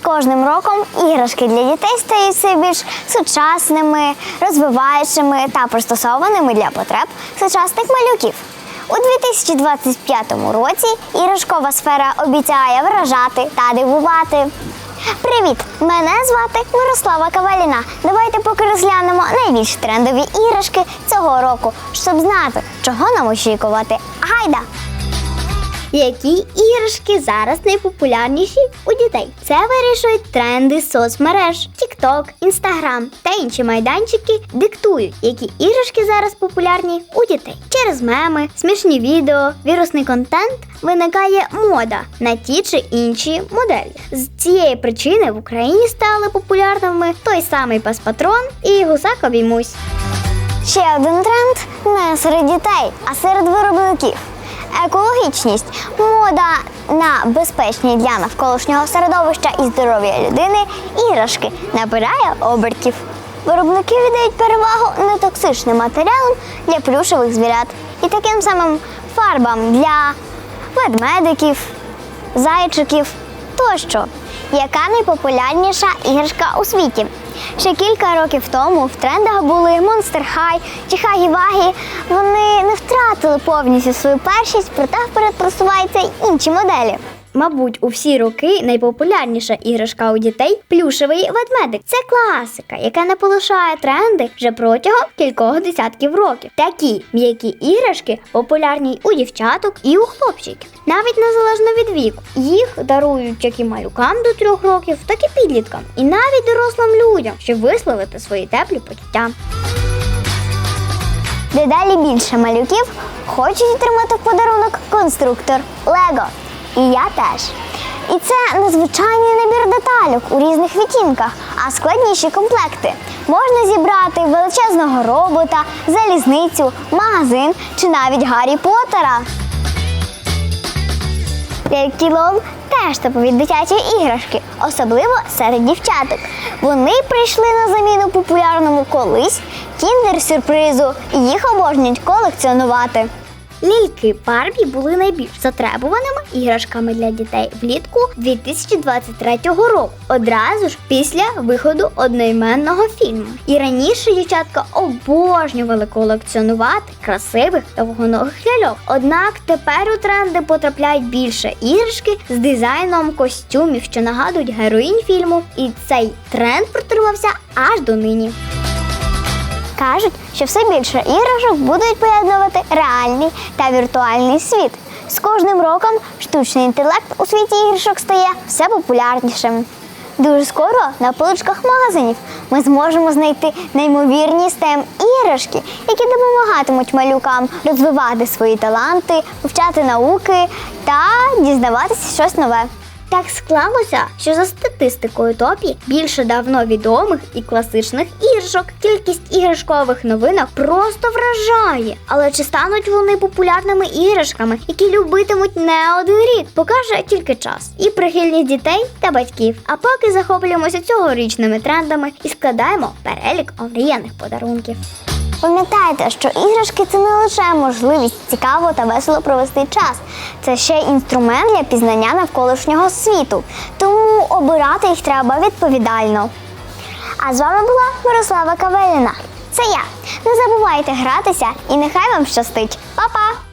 З кожним роком іграшки для дітей стають все більш сучасними, розвиваючими та пристосованими для потреб сучасних малюків. У 2025 році іграшкова сфера обіцяє вражати та дивувати. Привіт! Мене звати Мирослава Каваліна. Давайте поки розглянемо найбільш трендові іграшки цього року, щоб знати, чого нам очікувати. Гайда! Які іграшки зараз найпопулярніші у дітей? Це вирішують тренди соцмереж, TikTok, Instagram та інші майданчики диктують, які іграшки зараз популярні у дітей. Через меми, смішні відео, вірусний контент виникає мода на ті чи інші моделі. З цієї причини в Україні стали популярними той самий пес-патрон і гусак обіймусь. Ще один тренд не серед дітей, а серед виробників. Екологічність, мода на безпечні для навколишнього середовища і здоров'я людини іграшки набирає обертів. Виробники віддають перевагу нетоксичним матеріалам для плюшевих звірят і таким самим фарбам для ведмедиків, зайчиків тощо. Яка найпопулярніша іграшка у світі? Ще кілька років тому в трендах були Monster High чи Хагі Вагі. Вони не втратили повністю свою першість, проте вперед просуваються інші моделі. Мабуть, у всі роки найпопулярніша іграшка у дітей плюшевий ведмедик. Це класика, яка не полишає тренди вже протягом кількох десятків років. Такі м'які іграшки популярні у дівчаток і у хлопчиків, навіть незалежно від віку. Їх дарують як і малюкам до трьох років, так і підліткам, і навіть дорослим людям, щоб висловити свої теплі почуття. Дедалі більше малюків хочуть отримати в подарунок конструктор Лего. І я теж. І це незвичайний набір деталюк у різних відтінках, а складніші комплекти. Можна зібрати величезного робота, залізницю, магазин чи навіть Гаррі Поттера. Ляльки-лол теж топові дитячі іграшки, особливо серед дівчаток. Вони прийшли на заміну популярному колись кіндер-сюрпризу і їх обожнюють колекціонувати. Лільки Барбі були найбільш затребуваними іграшками для дітей влітку 2023 року, одразу ж після виходу одноіменного фільму. І раніше дівчатка обожнювали колекціонувати красивих довгоногих ляльок. Однак тепер у тренди потрапляють більше іграшки з дизайном костюмів, що нагадують героїнь фільму. І цей тренд протримався аж до нині. Кажуть, що все більше іграшок будуть поєднувати реальний та віртуальний світ. З кожним роком штучний інтелект у світі іграшок стає все популярнішим. Дуже скоро на поличках магазинів ми зможемо знайти неймовірні STEM іграшки, які допомагатимуть малюкам розвивати свої таланти, вивчати науки та дізнаватися щось нове. Так склалося, що за статистикою топі більше давно відомих і класичних іграшок. Кількість іграшкових новинок просто вражає. Але чи стануть вони популярними іграшками, які любитимуть не один рік, покаже тільки час і прихильність дітей та батьків. А поки захоплюємося цьогорічними трендами і складаємо перелік омріяних подарунків. Пам'ятайте, що іграшки це не лише можливість цікаво та весело провести час, це ще інструмент для пізнання навколишнього світу. Тому обирати їх треба відповідально. А з вами була Мирослава Кавеліна. Це я. Не забувайте гратися і нехай вам щастить. Па-па!